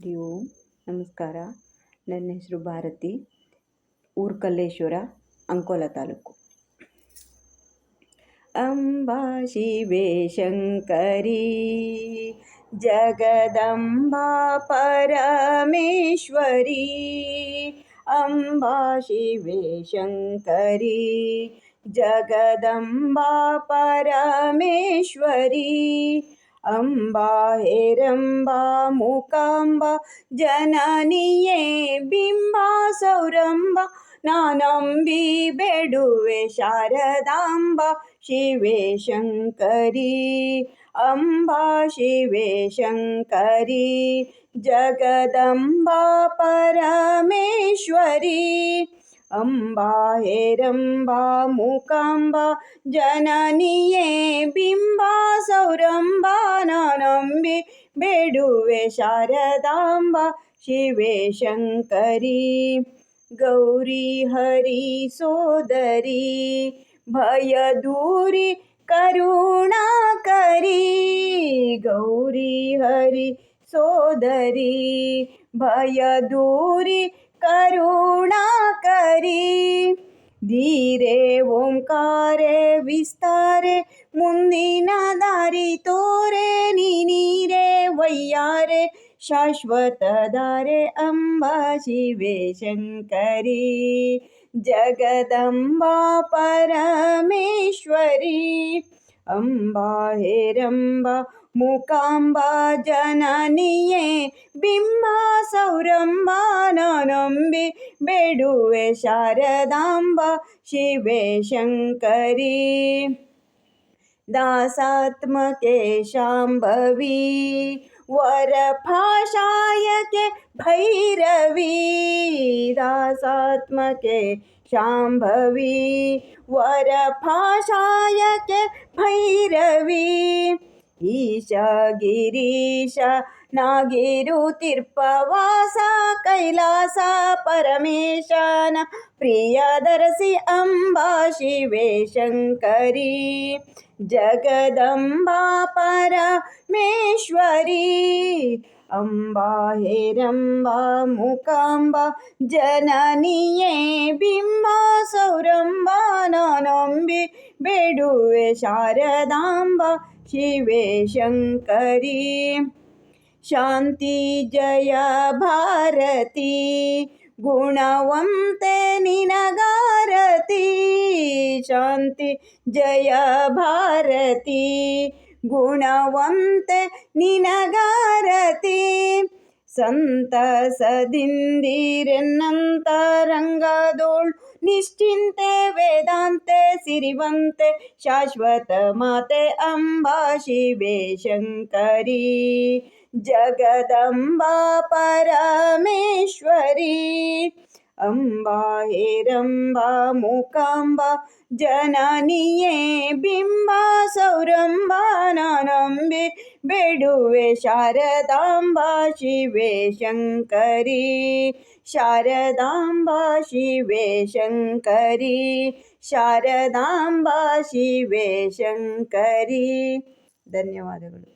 ಹರಿ ಓಂ ನಮಸ್ಕಾರ ನನ್ನ ಹೆಸರು ಭಾರತಿ ಊರು ಕಲ್ಲೇಶ್ವರ ಅಂಕೋಲ ತಾಲೂಕು ಅಂಬಾ ಶಿವೆ ಶಂಕರಿ ಜಗದಂಬಾ ಪರಮೇಶ್ವರಿ ಅಂಬಾ ಶಿವೆ ಶಂಕರಿ ಜಗದಂಬಾ ಪರಮೇಶ್ವರಿ अम्बा हेरम्बा मूकाम्बा जननीये बिम्बा सौरम्बा नानम्बि बेडुवे शारदाम्बा शिवे शङ्करी अम्बा शिवे शङ्करी जगदम्बा परमेश्वरी। അംബായേരംബ മൂക്കാംബ ജനനിയേ ബിംബാ സൗരംബ നാനമ്പി ബേടുവെ ശാരദാംബ ശിവേ ശങ്കരി ഗൗരി ഹരി സോദരി ഭയദൂരി കരുണാകരി ഗൗരി ഹരി സോദരി ഭയദൂരി ಸೋದರಿ ಭಯ ದೂರಿ ಕರುಣಾಕರಿ ಧೀರೆ ಓಂಕಾರೆ ವಿಸ್ತಾರೆ ಮುಂದಿನ ದಾರಿ ತೋರೆ ನೀರೇ ವಯ್ಯಾರೆ ಶಾಶ್ವತ ದಾರೆ ಅಂಬಾ ಶಿವೆ ಶಂಕರಿ ಜಗದಂಬಾ ಪರಮೇಶ್ವರಿ ಅಂಬಾ ಹೇರಂಬ ಮೂಕಾಂಬ ಜನನಿಯೇ ಬಿಂಬ ಸೌರಂಬ ನಾನಂಬಿ ಬೇಡುವೆ ಶಾರದಾಂಬ ಶಿವೆ ಶಂಕರಿ दासात्मके शाम्भवी वरभाषायके भैरवी दासात्मके शाम्भवी वरभाषायके भैरवी ईशा ಗಿರೀಶ ನಾಗಿರುತಿರ್ಪವಾಸ ಕೈಲಾಸ ಪರಮೇಶನ ಪ್ರಿಯದರಸಿ ಅಂಬಾ ಶಿವೆ ಶಂಕರಿ ಜಗದಂಬಾ ಪರಮೇಶ್ವರಿ ಅಂಬಾ ಹೇರಂಬಾ ಮುಕಾಂಬ ಜನನಿಯೇ ಬಿಂಬ ಸೌರಂಬ ನಾನಂಬಿ ಬೇಡುವೆ ಶಾರದಾಂಬ ಶಿವೆ ಶಂಕರಿ ಶಾಂತಿ ಜಯ ಭಾರತಿ ಗುಣವಂತೆ ನಿನಗಾರತಿ ಶಾಂತಿ ಜಯ ಭಾರತಿ ಗುಣವಂತೆ ನಿನಗಾರತಿ ಸಂತಸದಿಂದಿರೆನ್ನಂತರಂಗದೋಳ್ ನಿಶ್ಚಿಂತೆ ವೇದಾಂತೆ ಸಿರಿವಂತೆ ಶಾಶ್ವತ ಮಾತೆ ಅಂಬಾ ಶಿವೆ ಶಂಕರಿ ಜಗದಂಬಾ ಪರಮೇಶ್ವರಿ ಅಂಬಾ ಹೇರಂಬಾ ಮೂಕಾಂಬ ಜನನಿಯೇ ಬಿಂಬ ಸೌರಂಬ ನಾನಂಬಿ ಬೇಡುವೆ ಶಾರದಾಂಬ ಶಿವೆ ಶಂಕರಿ ಶಾರದಾಂಬ ಶಿವೆ ಶಂಕರಿ ಶಾರದಾಂಬ ಶಿವೆ ಶಂಕರಿ ಧನ್ಯವಾದಗಳು